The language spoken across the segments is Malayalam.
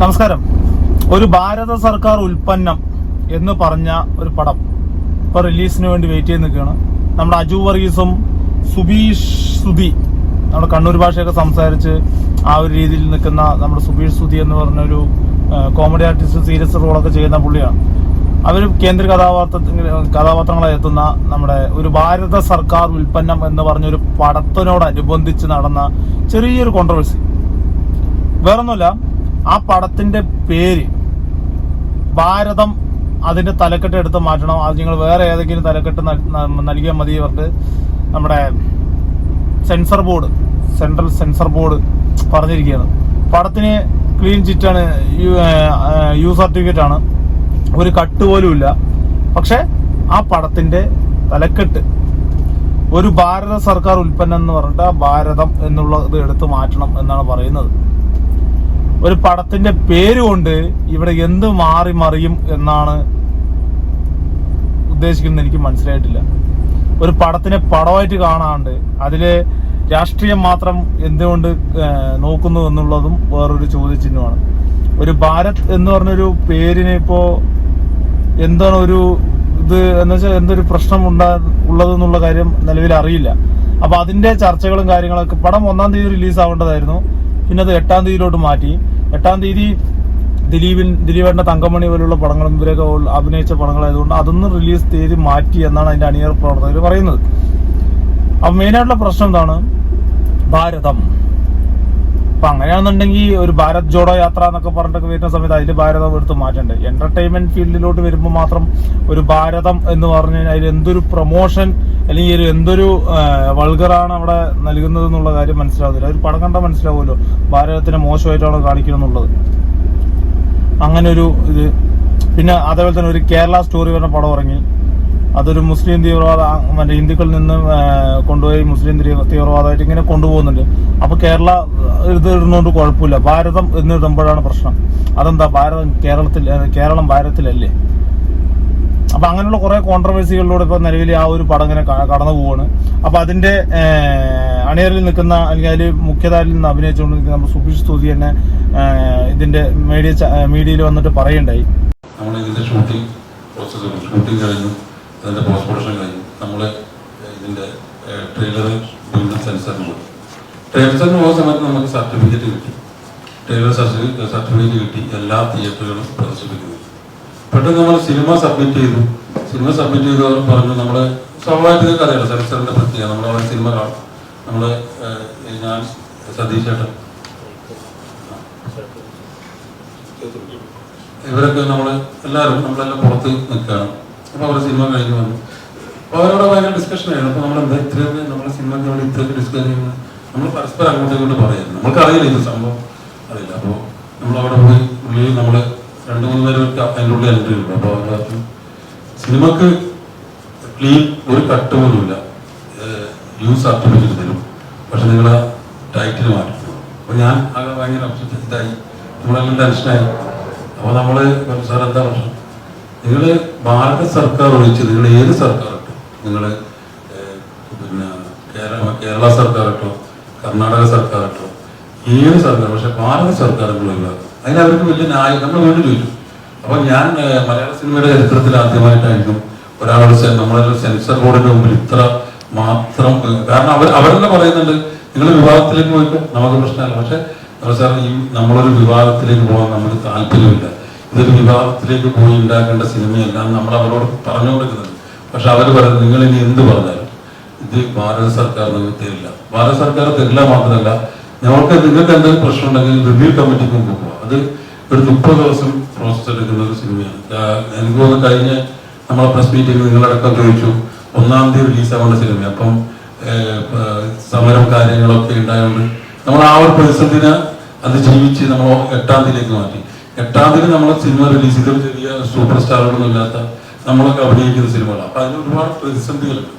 നമസ്കാരം. ഒരു ഭാരത സർക്കാർ ഉൽപ്പന്നം എന്ന് പറഞ്ഞ ഒരു പടം ഇപ്പൊ റിലീസിന് വേണ്ടി വെയിറ്റ് ചെയ്ത് നിൽക്കുകയാണ്. നമ്മുടെ അജു വർഗീസും സുബീഷ് സുധി നമ്മുടെ കണ്ണൂർ ഭാഷയൊക്കെ സംസാരിച്ച് ആ ഒരു രീതിയിൽ നിൽക്കുന്ന നമ്മുടെ സുബീഷ് സുധി എന്ന് പറഞ്ഞ ഒരു കോമഡി ആർട്ടിസ്റ്റ് സീരിയസ് റോളൊക്കെ ചെയ്യുന്ന പുള്ളിയാണ്. അവർ കേന്ദ്ര കഥാപാത്ര കഥാപാത്രങ്ങളെ എത്തുന്ന നമ്മുടെ ഒരു ഭാരത സർക്കാർ ഉൽപ്പന്നം എന്ന് പറഞ്ഞൊരു പടത്തിനോടനുബന്ധിച്ച് നടന്ന ചെറിയൊരു കോൺട്രവേഴ്സി വേറൊന്നുമില്ല ആ പടത്തിന്റെ പേര് ഭാരതം അതിന്റെ തലക്കെട്ട് എടുത്ത് മാറ്റണം. അത് നിങ്ങൾ വേറെ ഏതെങ്കിലും തലക്കെട്ട് നൽകിയാൽ മതി ഇവർക്ക് നമ്മുടെ censor board central censor board പറഞ്ഞിരിക്കുകയാണ്. പടത്തിന് ക്ലീൻ ചിറ്റാണ് യു സർട്ടിഫിക്കറ്റ് ആണ്. ഒരു കട്ട് പോലും ഇല്ല. പക്ഷെ ആ പടത്തിന്റെ തലക്കെട്ട് ഒരു ഭാരത സർക്കാർ ഉൽപ്പന്നം എന്ന് പറഞ്ഞിട്ട് ആ ഭാരതം എന്നുള്ളത് എടുത്തു മാറ്റണം എന്നാണ് പറയുന്നത്. ഒരു പടത്തിന്റെ പേര് കൊണ്ട് ഇവിടെ എന്ത് മാറി മറിയും എന്നാണ് ഉദ്ദേശിക്കുന്നത് എനിക്ക് മനസ്സിലായിട്ടില്ല. ഒരു പടത്തിനെ പടമായിട്ട് കാണാണ്ട് അതിലെ രാഷ്ട്രീയം മാത്രം എന്തുകൊണ്ട് നോക്കുന്നു എന്നുള്ളതും വേറൊരു ചോദ്യചിഹ്നമാണ്. ഒരു ഭാരത് എന്ന് പറഞ്ഞൊരു പേരിനെ ഇപ്പോ എന്താണ് ഒരു ഇത് എന്ന് വെച്ചാൽ എന്തൊരു പ്രശ്നം ഉണ്ടാ ഉള്ളതെന്നുള്ള കാര്യം നിലവിൽ അറിയില്ല. അപ്പൊ അതിന്റെ ചർച്ചകളും കാര്യങ്ങളൊക്കെ പടം ഒന്നാം തീയതി റിലീസ് ആവേണ്ടതായിരുന്നു പിന്നെ അത് എട്ടാം തീയതിയിലോട്ട് മാറ്റി. എട്ടാം തീയതി ദിലീപിൻ ദിലീപേട്ടന്റെ തങ്കമണി പോലുള്ള പടങ്ങളും ഇവരൊക്കെ അഭിനയിച്ച പടങ്ങളായതുകൊണ്ട് അതൊന്നും റിലീസ് തീയതി മാറ്റി എന്നാണ് അതിന്റെ അണിയർ പ്രവർത്തകർ പറയുന്നത്. അപ്പൊ മെയിനായിട്ടുള്ള പ്രശ്നം എന്താണ്? ഭാരതം. അപ്പൊ അങ്ങനെയാണെന്നുണ്ടെങ്കിൽ ഒരു ഭാരത് ജോഡോ യാത്ര എന്നൊക്കെ പറഞ്ഞിട്ടൊക്കെ വരുന്ന സമയത്ത് അതിൽ ഭാരതം എടുത്ത് മാറ്റണ്ടേ? എന്റർടൈൻമെന്റ് ഫീൽഡിലോട്ട് വരുമ്പോൾ മാത്രം ഒരു ഭാരതം എന്ന് പറഞ്ഞു കഴിഞ്ഞാൽ അതിൽ എന്തൊരു പ്രൊമോഷൻ അല്ലെങ്കിൽ ഒരു എന്തൊരു വൾഗറാണ് അവിടെ നൽകുന്നത് എന്നുള്ള കാര്യം മനസ്സിലാവുന്നില്ല ഒരു പടം കണ്ടാൽ മനസ്സിലാവുമല്ലോ. ഭാരതത്തിനെ മോശമായിട്ടാണ് കാണിക്കണമെന്നുള്ളത് അങ്ങനെ ഒരു ഇത്. പിന്നെ അതേപോലെ തന്നെ ഒരു കേരള സ്റ്റോറി പറഞ്ഞ പടം ഇറങ്ങി. അതൊരു മുസ്ലിം തീവ്രവാദ മറ്റേ ഹിന്ദുക്കളിൽ നിന്ന് കൊണ്ടുപോയി മുസ്ലിം തീവ്ര- തീവ്രവാദമായിട്ട് ഇങ്ങനെ കൊണ്ടുപോകുന്നുണ്ട്. അപ്പൊ കേരള ഇത് ഇടുന്നോണ്ട് കുഴപ്പമില്ല. ഭാരതം എന്നിടുമ്പോഴാണ് പ്രശ്നം. അതെന്താ? ഭാരതം കേരളത്തിൽ കേരളം ഭാരതത്തിലല്ലേ? അപ്പൊ അങ്ങനെയുള്ള കുറെ കോൺട്രവേഴ്സികളിലൂടെ ഇപ്പൊ നിലവിൽ ആ ഒരു പടം ഇങ്ങനെ കടന്നു പോവാണ്. അപ്പൊ അതിന്റെ അണിയറിൽ നിൽക്കുന്ന അല്ലെങ്കിൽ അതിൽ മുഖ്യധാരിൽ നിന്ന് അഭിനയിച്ചുകൊണ്ടിരിക്കുന്ന നമ്മുടെ സുബീഷ് സ്തുതി തന്നെ ഇതിന്റെ മീഡിയ മീഡിയയിൽ വന്നിട്ട് പറയണ്ടായി നമ്മൾ ഇതിന്റെ ഷൂട്ടിംഗ് പ്രോസസ്സ് ഷൂട്ടിംഗ് കഴിഞ്ഞു അതിന്റെ പോസ്റ്റ് പ്രൊഡക്ഷൻ കഴിഞ്ഞു നമ്മൾ ഇതിന്റെ ട്രെയിലർ വീണ്ടും സെൻസറിന് പോയി. ട്രെയിലറിന് പോകുന്ന സമയത്ത് നമുക്ക് സർട്ടിഫിക്കറ്റ് കിട്ടി. ട്രെയിലർ സർട്ടിഫിക്കറ്റ് കിട്ടി. എല്ലാ തിയേറ്ററുകളും പ്രദർശിപ്പിക്കുന്നു. പെട്ടെന്ന് നമ്മൾ സിനിമ സബ്മിറ്റ് ചെയ്തു. സിനിമ സബ്മിറ്റ് ചെയ്ത് പറഞ്ഞു നമ്മൾ സ്വാഭാവിക നിങ്ങൾക്ക് അറിയാലോ സെൻസറിന്റെ പ്രത്യേകത നമ്മൾ അവിടെ സിനിമ കാണും. നമ്മൾ ഞാൻ സതീഷ് ചേട്ടൻ. ഇവരൊക്കെ നമ്മൾ എല്ലാവരും നമ്മളെല്ലാം പുറത്ത് നിൽക്കുകയാണ്. അപ്പോൾ അവരുടെ സിനിമ കഴിഞ്ഞു വന്നു. അപ്പോൾ അവരോട് ഭയങ്കര ഡിസ്കഷൻ ആയിരുന്നു. അപ്പോൾ നമ്മൾ എന്താ ഇത്രയൊക്കെ നമ്മുടെ സിനിമ വേണ്ടി ഇത്രയൊക്കെ ഡിസ്കസ് ചെയ്യുന്നത് നമ്മൾ പരസ്പരം അങ്ങോട്ടും ഇങ്ങോട്ടും നമുക്ക് അറിയില്ല ഇത് സംഭവം. അറിയില്ല. അപ്പോൾ നമ്മളവിടെ പോയി ഉള്ളിൽ നമ്മൾ രണ്ട് മൂന്ന് പേരൊക്കെ അതിന്റെ എൻട്രി ഉണ്ട് അപ്പോൾ സിനിമക്ക് ക്ലീൻ ഒരു കട്ട് പോലുമില്ല ന്യൂസ് സർട്ടിഫിക്കറ്റ് തരും പക്ഷെ നിങ്ങളെ ടൈറ്റിൽ മാറ്റി അപ്പോൾ ഞാൻ ആകെ ഭയങ്കര upset ഇതായി. നമ്മളെല്ലാം ടെൻഷനായി അപ്പോൾ നമ്മൾ സാർ എന്താ പ്രശ്നം? നിങ്ങൾ ഭാരത സർക്കാർ ഒഴിച്ച് നിങ്ങൾ ഏത് സർക്കാർ ഇട്ടോ? നിങ്ങൾ പിന്നെ കേരള കേരള സർക്കാർ ഇട്ടോ? കർണാടക സർക്കാർ ഇട്ടോ? ഏത് സർക്കാർ? പക്ഷെ ഭാരത സർക്കാർ നിങ്ങൾ ഒഴിവാക്കും. അതിന് അവർക്ക് വലിയ ന്യായം നമ്മൾ വീണ്ടും ചോദിച്ചു അപ്പൊ ഞാൻ മലയാള സിനിമയുടെ ചരിത്രത്തിൽ ആദ്യമായിട്ടായിരിക്കും ഒരാളോട് നമ്മളൊരു സെൻസർ ബോർഡിന്റെ മുമ്പിൽ ഇത്ര മാത്രം കാരണം അവർ അവരെന്നെ പറയുന്നുണ്ട് നിങ്ങൾ വിവാദത്തിലേക്ക് പോയിക്കോ നമുക്ക് പ്രശ്നമല്ല. പക്ഷെ സാർ ഈ നമ്മളൊരു വിവാദത്തിലേക്ക് പോകാൻ നമുക്ക് താല്പര്യമില്ല. ഇതൊരു വിവാദത്തിലേക്ക് പോയി ഉണ്ടാക്കേണ്ട സിനിമയല്ല നമ്മൾ അവരോട് പറഞ്ഞു കൊടുക്കുന്നത് പക്ഷെ അവർ പറയുന്നത് നിങ്ങൾ ഇനി എന്ത് പറഞ്ഞാലും ഇത് ഭാരത സർക്കാർ തരില്ല. ഭാരത സർക്കാർ തരില്ല മാത്രമല്ല ഞങ്ങൾക്ക് നിങ്ങൾക്ക് എന്തെങ്കിലും പ്രശ്നം ഉണ്ടെങ്കിൽ റിവ്യൂ കമ്മിറ്റിക്ക് മുമ്പ് പോകാം അത് ഒരു മുപ്പത് ദിവസം പ്രോസസ് എടുക്കുന്ന ഒരു സിനിമയാണ്. എനിക്ക് തോന്നുന്നു കഴിഞ്ഞ നമ്മളെ പ്രസ് മീറ്റിംഗ് നിങ്ങളടക്കം ചോദിച്ചു ഒന്നാം തീയതി റിലീസ് ആവേണ്ട സിനിമ അപ്പം സമരം കാര്യങ്ങളൊക്കെ ഉണ്ടായതുകൊണ്ട് നമ്മൾ ആ ഒരു പ്രതിസന്ധിനെ അത് ജീവിച്ച് നമ്മൾ എട്ടാം തീയതിയിലേക്ക് മാറ്റി. എട്ടാം തീയതി നമ്മൾ സിനിമ റിലീസ് ചെയ്ത ചെറിയ സൂപ്പർ സ്റ്റാറുകളൊന്നും ഇല്ലാത്ത നമ്മളൊക്കെ അഭിനയിക്കുന്ന സിനിമകളാണ്. അപ്പം അതിന് ഒരുപാട് പ്രതിസന്ധികളുണ്ട്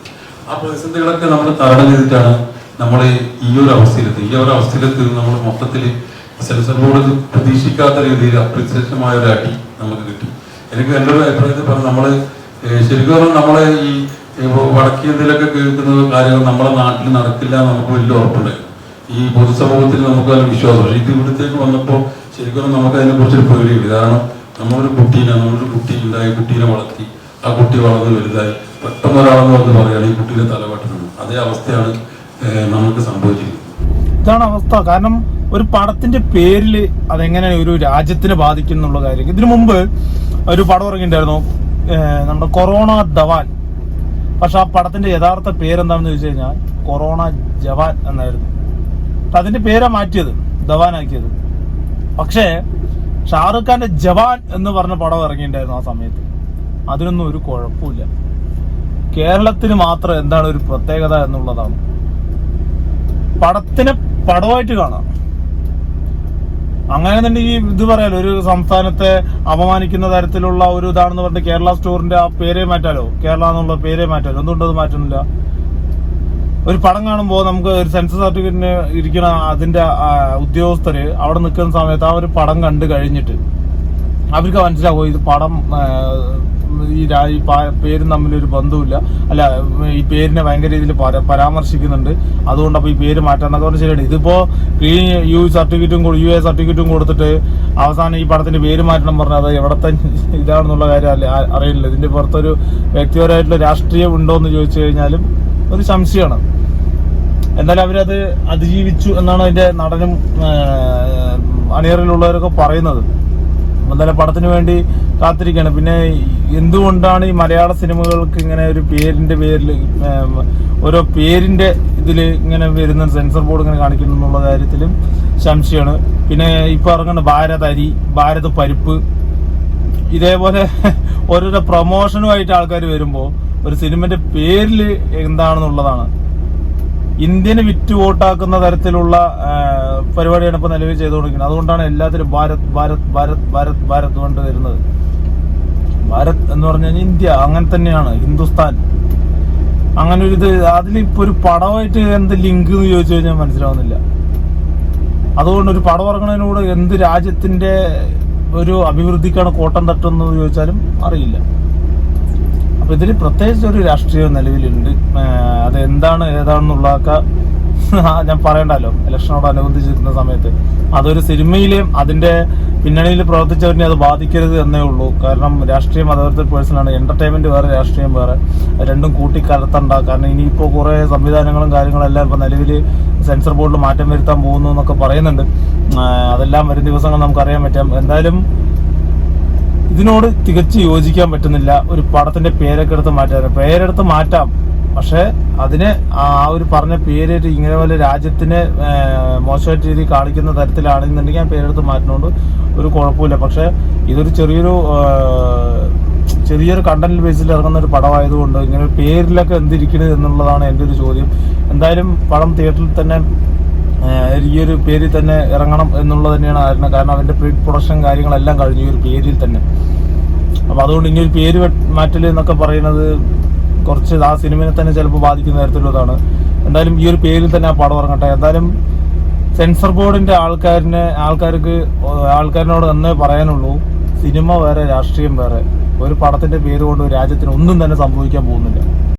ആ പ്രതിസന്ധികളൊക്കെ നമ്മൾ തരണം ചെയ്തിട്ടാണ് നമ്മൾ ഈ ഒരു അവസ്ഥയിലെത്തി ഈ ഒരു അവസ്ഥയിലെത്തി നമ്മൾ മൊത്തത്തിൽ സെൻസർ പ്രതീക്ഷിക്കാത്ത രീതിയിൽ അപ്രത്യക്ഷമായ ഒരു അടി നമുക്ക് കിട്ടി. എനിക്ക് എന്റെ ഒരു അഭിപ്രായത്തിൽ പറഞ്ഞു നമ്മൾ ശരിക്കും പറഞ്ഞാൽ നമ്മളെ ഈ വടക്കേന്ത്യയിലൊക്കെ കേൾക്കുന്ന കാര്യങ്ങൾ നമ്മുടെ നാട്ടിൽ നടക്കില്ല നമുക്ക് വലിയ ഉറപ്പുണ്ട്. ഈ പൊതുസമൂഹത്തിൽ നമുക്ക് അതിന് വിശ്വാസം പക്ഷേ ഇത് ഇവിടത്തേക്ക് വന്നപ്പോൾ ശരിക്കും നമുക്ക് അതിനെ കുറിച്ചൊരു പേടിയുണ്ട്. കാരണം നമ്മളൊരു കുട്ടീനെ നമ്മളൊരു കുട്ടി ഉണ്ടായി കുട്ടീനെ വളർത്തി. ആ കുട്ടി വളർന്ന് വലുതായി. പെട്ടെന്ന് ഒരാളെന്ന് വന്ന് പറയുകയാണ് ഈ കുട്ടീനെ തലവെട്ടണം. അതേ അവസ്ഥയാണ് നമുക്ക് സംഭവിച്ചിരിക്കുന്നത്. ഇതാണ് അവസ്ഥ. കാരണം ഒരു പടത്തിന്റെ പേരിൽ അതെങ്ങനെ ഒരു രാജ്യത്തിനെ ബാധിക്കും എന്നുള്ള കാര്യം ഇതിനു മുമ്പ് ഒരു പടം ഇറങ്ങിയിട്ടുണ്ടായിരുന്നു. നമ്മുടെ കൊറോണ ദവാൻ പക്ഷെ ആ പടത്തിന്റെ യഥാർത്ഥ പേരെന്താണെന്ന് ചോദിച്ചു കഴിഞ്ഞാൽ കൊറോണ ജവാൻ എന്നായിരുന്നു. അതിന്റെ പേരാ മാറ്റിയത് ദവാനാക്കിയത് പക്ഷേ ഷാറുഖ് ഖാന്റെ ജവാൻ എന്ന് പറഞ്ഞ പടം ഇറങ്ങിയിട്ടുണ്ടായിരുന്നു ആ സമയത്ത്. അതിനൊന്നും ഒരു കുഴപ്പമില്ല. കേരളത്തിന് മാത്രം എന്താണ് ഒരു പ്രത്യേകത എന്നുള്ളതാണ്. പടത്തിനെ പടമായിട്ട് കാണാം. അങ്ങനെയെന്നുണ്ടെങ്കിൽ ഇത് പറയാലോ ഒരു സംസ്ഥാനത്തെ അപമാനിക്കുന്ന തരത്തിലുള്ള ഒരു ഇതാണെന്ന് പറഞ്ഞിട്ട് കേരള സ്റ്റോറിന്റെ ആ പേരെ മാറ്റാലോ? കേരള എന്നുള്ള പേരെ മാറ്റാലോ? എന്തുകൊണ്ട് അത് മാറ്റുന്നില്ല? ഒരു പടം കാണുമ്പോൾ നമുക്ക് ഒരു സെൻസസ് സർട്ടിഫിക്കറ്റിന് ഇരിക്കുന്ന അതിന്റെ ഉദ്യോഗസ്ഥര് അവിടെ നിൽക്കുന്ന സമയത്ത് ആ ഒരു പടം കണ്ടു കഴിഞ്ഞിട്ട് അവർക്ക് മനസ്സിലാവും ഇത് പടം ഈ പേരും തമ്മിലൊരു ബന്ധമില്ല അല്ല ഈ പേരിനെ ഭയങ്കര രീതിയിൽ പര- പരാമർശിക്കുന്നുണ്ട്. അതുകൊണ്ട് അപ്പോൾ ഈ പേര് മാറ്റാന്നൊക്കെ പറഞ്ഞ് ശരിയാണ്. ഇതിപ്പോ ഈ യു സർട്ടിഫിക്കറ്റും യു എ സർട്ടിഫിക്കറ്റും കൊടുത്തിട്ട് അവസാനം ഈ പടത്തിന്റെ പേര് മാറ്റണം പറഞ്ഞാൽ അത് എവിടത്തെ ഇതാണെന്നുള്ള കാര്യം അല്ല അറിയില്ല. ഇതിന്റെ പുറത്തൊരു വ്യക്തിപരമായിട്ടുള്ള രാഷ്ട്രീയം ഉണ്ടോ എന്ന് ചോദിച്ചു കഴിഞ്ഞാലും ഒരു സംശയമാണ്. എന്നാലും അവരത് അതിജീവിച്ചു എന്നാണ് അതിന്റെ നടനും അണിയറിലുള്ളവരൊക്കെ പറയുന്നത്. എന്തായാലും പടത്തിന് വേണ്ടി കാത്തിരിക്കുകയാണ്. പിന്നെ എന്തുകൊണ്ടാണ് ഈ മലയാള സിനിമകൾക്ക് ഇങ്ങനെ ഒരു പേരിന്റെ പേരിൽ ഓരോ പേരിന്റെ ഇതിൽ ഇങ്ങനെ വരുന്ന സെൻസർ ബോർഡ് ഇങ്ങനെ കാണിക്കുന്നു എന്നുള്ള കാര്യത്തിലും സംശയമാണ്. പിന്നെ ഇപ്പൊ ഇറങ്ങുന്ന ഭാരത് അരി ഭാരത് പരിപ്പ് ഇതേപോലെ ഓരോരോ പ്രൊമോഷനുമായിട്ട് ആൾക്കാർ വരുമ്പോൾ ഒരു സിനിമന്റെ പേരിൽ എന്താണെന്നുള്ളതാണ്. ഇന്ത്യന് വിറ്റ് വോട്ടാക്കുന്ന തരത്തിലുള്ള പരിപാടിയാണ് ഇപ്പൊ നിലവിൽ ചെയ്തുകൊണ്ടിരിക്കുന്നത്. അതുകൊണ്ടാണ് എല്ലാത്തിലും ഭാരത് ഭാരത് ഭാരത് ഭാരത് ഭാരത് കൊണ്ട് വരുന്നത്. ഭാരത് എന്ന് പറഞ്ഞാൽ ഇന്ത്യ അങ്ങനെ തന്നെയാണ് ഹിന്ദുസ്ഥാൻ. അങ്ങനെ ഒരു ഇത് അതിലിപ്പോ ഒരു പടമായിട്ട് എന്ത് ലിങ്ക് എന്ന് ചോദിച്ചു കഴിഞ്ഞാൽ മനസ്സിലാവുന്നില്ല. അതുകൊണ്ട് ഒരു പടം ഇറങ്ങുന്നതിനോട് എന്ത് രാജ്യത്തിന്റെ ഒരു അഭിവൃദ്ധിക്കാണ് കോട്ടം തട്ടുന്നത് ചോദിച്ചാലും അറിയില്ല. അപ്പൊ ഇതിൽ പ്രത്യേകിച്ച് ഒരു രാഷ്ട്രീയം നിലവിലുണ്ട്. ഏഹ് അത് എന്താണ് ഏതാണെന്നുള്ളതൊക്കെ ഞാൻ പറയണ്ടല്ലോ. ഇലക്ഷനോട് അനുബന്ധിച്ചിരുന്ന സമയത്ത്. അതൊരു സിനിമയിലെയും അതിന്റെ പിന്നണിയിൽ പ്രവർത്തിച്ചവരിനെ അത് ബാധിക്കരുത് എന്നേ ഉള്ളൂ. കാരണം രാഷ്ട്രീയം അതോരത്തെ പേഴ്സണാണ് എന്റർടൈൻമെന്റ് വേറെ രാഷ്ട്രീയം വേറെ. രണ്ടും കൂട്ടി കൂട്ടിക്കലർത്തണ്ട കാരണം ഇനിയിപ്പോ കുറെ സംവിധാനങ്ങളും കാര്യങ്ങളും എല്ലാം ഇപ്പൊ നിലവിൽ സെൻസർ ബോർഡിൽ മാറ്റം വരുത്താൻ പോകുന്നു എന്നൊക്കെ പറയുന്നുണ്ട്. അതെല്ലാം വരും ദിവസങ്ങൾ നമുക്കറിയാൻ പറ്റാം. എന്തായാലും ഇതിനോട് തികച്ചു യോജിക്കാൻ പറ്റുന്നില്ല. ഒരു പടത്തിന്റെ പേരൊക്കെ എടുത്ത് മാറ്റാൻ. പേരെടുത്ത് മാറ്റാം. പക്ഷെ അതിന് ആ ഒരു പറഞ്ഞ പേര് ഇങ്ങനെ പോലെ രാജ്യത്തിന് മോശമായിട്ട് രീതി കാണിക്കുന്ന തരത്തിലാണെന്നുണ്ടെങ്കിൽ ആ പേരെടുത്ത് മാറ്റുന്നതുകൊണ്ട് ഒരു കുഴപ്പമില്ല. പക്ഷെ ഇതൊരു ചെറിയൊരു ചെറിയൊരു കണ്ടന്റ് ബേസിൽ ഇറങ്ങുന്ന ഒരു പടമായതുകൊണ്ട് ഇങ്ങനെ പേരിലൊക്കെ എന്തിരിക്കണത് എന്നുള്ളതാണ് എന്റെ ഒരു ചോദ്യം. എന്തായാലും പടം തിയേറ്ററിൽ തന്നെ ഈ ഒരു പേരിൽ തന്നെ ഇറങ്ങണം എന്നുള്ളത് തന്നെയാണ് കാരണം കാരണം അതിന്റെ പ്രീ പ്രൊഡക്ഷൻ കാര്യങ്ങളെല്ലാം കഴിഞ്ഞു ഈ ഒരു പേരിൽ തന്നെ. അപ്പൊ അതുകൊണ്ട് ഇനി ഒരു പേര് മാറ്റൽ എന്നൊക്കെ പറയുന്നത് കുറച്ച് ആ സിനിമയെ തന്നെ ചിലപ്പോൾ ബാധിക്കുന്ന തരത്തിലുള്ളതാണ്. എന്തായാലും ഈ ഒരു പേരിൽ തന്നെ ആ പടം ഇറങ്ങട്ടെ. എന്തായാലും സെൻസർ ബോർഡിന്റെ ആൾക്കാരിനെ ആൾക്കാർക്ക് ആൾക്കാരിനോട് എന്നേ പറയാനുള്ളൂ. സിനിമ വേറെ രാഷ്ട്രീയം വേറെ. ഒരു പടത്തിന്റെ പേര് കൊണ്ട് രാജ്യത്തിന് ഒന്നും തന്നെ സംഭവിക്കാൻ പോകുന്നില്ല.